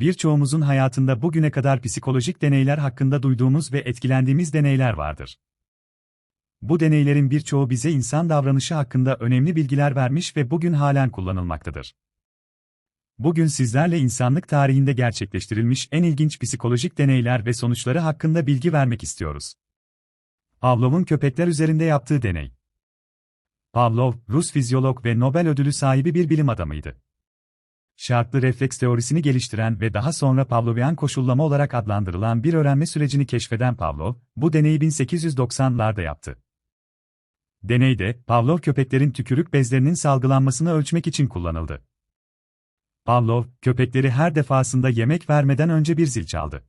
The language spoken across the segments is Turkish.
birçoğumuzun hayatında bugüne kadar psikolojik deneyler hakkında duyduğumuz ve etkilendiğimiz deneyler vardır. Bu deneylerin birçoğu bize insan davranışı hakkında önemli bilgiler vermiş ve bugün halen kullanılmaktadır. Bugün sizlerle insanlık tarihinde gerçekleştirilmiş en ilginç psikolojik deneyler ve sonuçları hakkında bilgi vermek istiyoruz. Pavlov'un köpekler üzerinde yaptığı deney. Pavlov, Rus fizyolog ve Nobel ödülü sahibi bir bilim adamıydı. Şartlı refleks teorisini geliştiren ve daha sonra Pavlovian koşullama olarak adlandırılan bir öğrenme sürecini keşfeden Pavlov, bu deneyi 1890'larda yaptı. Deneyde, Pavlov köpeklerin tükürük bezlerinin salgılanmasını ölçmek için kullanıldı. Pavlov, köpekleri her defasında yemek vermeden önce bir zil çaldı.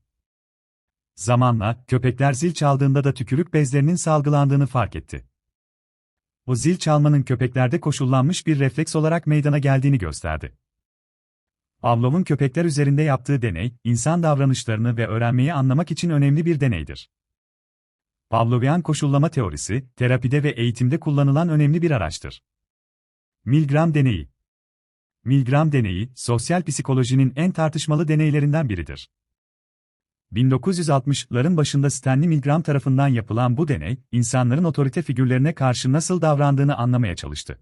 Zamanla, köpekler zil çaldığında da tükürük bezlerinin salgılandığını fark etti. O zil çalmanın köpeklerde koşullanmış bir refleks olarak meydana geldiğini gösterdi. Pavlov'un köpekler üzerinde yaptığı deney, insan davranışlarını ve öğrenmeyi anlamak için önemli bir deneydir. Pavlovian koşullama teorisi, terapide ve eğitimde kullanılan önemli bir araçtır. Milgram deneyi Milgram deneyi, sosyal psikolojinin en tartışmalı deneylerinden biridir. 1960'ların başında Stanley Milgram tarafından yapılan bu deney, insanların otorite figürlerine karşı nasıl davrandığını anlamaya çalıştı.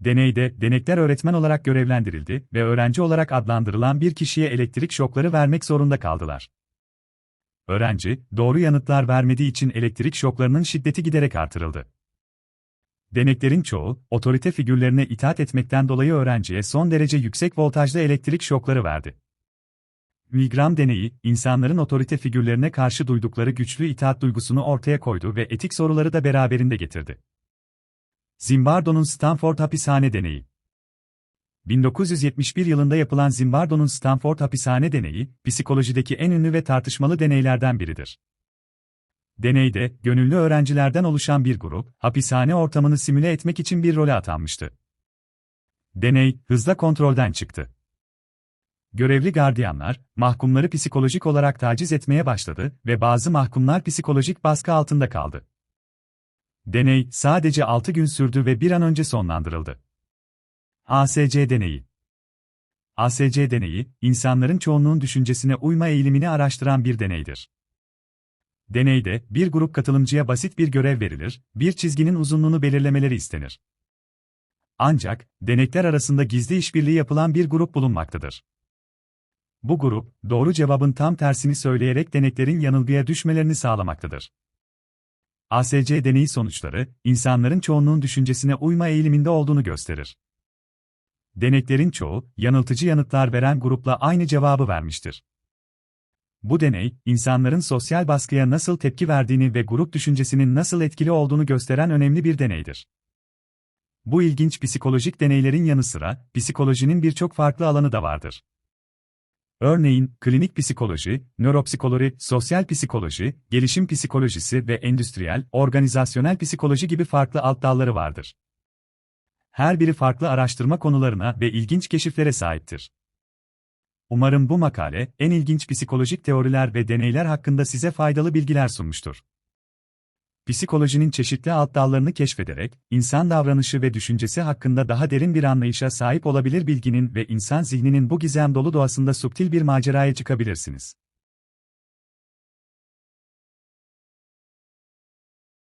Deneyde, denekler öğretmen olarak görevlendirildi ve öğrenci olarak adlandırılan bir kişiye elektrik şokları vermek zorunda kaldılar. Öğrenci, doğru yanıtlar vermediği için elektrik şoklarının şiddeti giderek artırıldı. Deneklerin çoğu, otorite figürlerine itaat etmekten dolayı öğrenciye son derece yüksek voltajlı elektrik şokları verdi. Milgram deneyi, insanların otorite figürlerine karşı duydukları güçlü itaat duygusunu ortaya koydu ve etik soruları da beraberinde getirdi. Zimbardo'nun Stanford hapishane deneyi 1971 yılında yapılan Zimbardo'nun Stanford hapishane deneyi, psikolojideki en ünlü ve tartışmalı deneylerden biridir. Deneyde, gönüllü öğrencilerden oluşan bir grup, hapishane ortamını simüle etmek için bir role atanmıştı. Deney, hızla kontrolden çıktı. Görevli gardiyanlar, mahkumları psikolojik olarak taciz etmeye başladı ve bazı mahkumlar psikolojik baskı altında kaldı. Deney, sadece 6 gün sürdü ve bir an önce sonlandırıldı. ASC deneyi ASC deneyi, insanların çoğunluğun düşüncesine uyma eğilimini araştıran bir deneydir. Deneyde, bir grup katılımcıya basit bir görev verilir, bir çizginin uzunluğunu belirlemeleri istenir. Ancak, denekler arasında gizli işbirliği yapılan bir grup bulunmaktadır. Bu grup, doğru cevabın tam tersini söyleyerek deneklerin yanılgıya düşmelerini sağlamaktadır. ASC deneyi sonuçları, insanların çoğunluğun düşüncesine uyma eğiliminde olduğunu gösterir. Deneklerin çoğu, yanıltıcı yanıtlar veren grupla aynı cevabı vermiştir. Bu deney, insanların sosyal baskıya nasıl tepki verdiğini ve grup düşüncesinin nasıl etkili olduğunu gösteren önemli bir deneydir. Bu ilginç psikolojik deneylerin yanı sıra, psikolojinin birçok farklı alanı da vardır. Örneğin, klinik psikoloji, nöropsikoloji, sosyal psikoloji, gelişim psikolojisi ve endüstriyel, organizasyonel psikoloji gibi farklı alt dalları vardır. Her biri farklı araştırma konularına ve ilginç keşiflere sahiptir. Umarım bu makale, en ilginç psikolojik teoriler ve deneyler hakkında size faydalı bilgiler sunmuştur. Psikolojinin çeşitli alt dallarını keşfederek, insan davranışı ve düşüncesi hakkında daha derin bir anlayışa sahip olabilir bilginin ve insan zihninin bu gizem dolu doğasında subtil bir maceraya çıkabilirsiniz.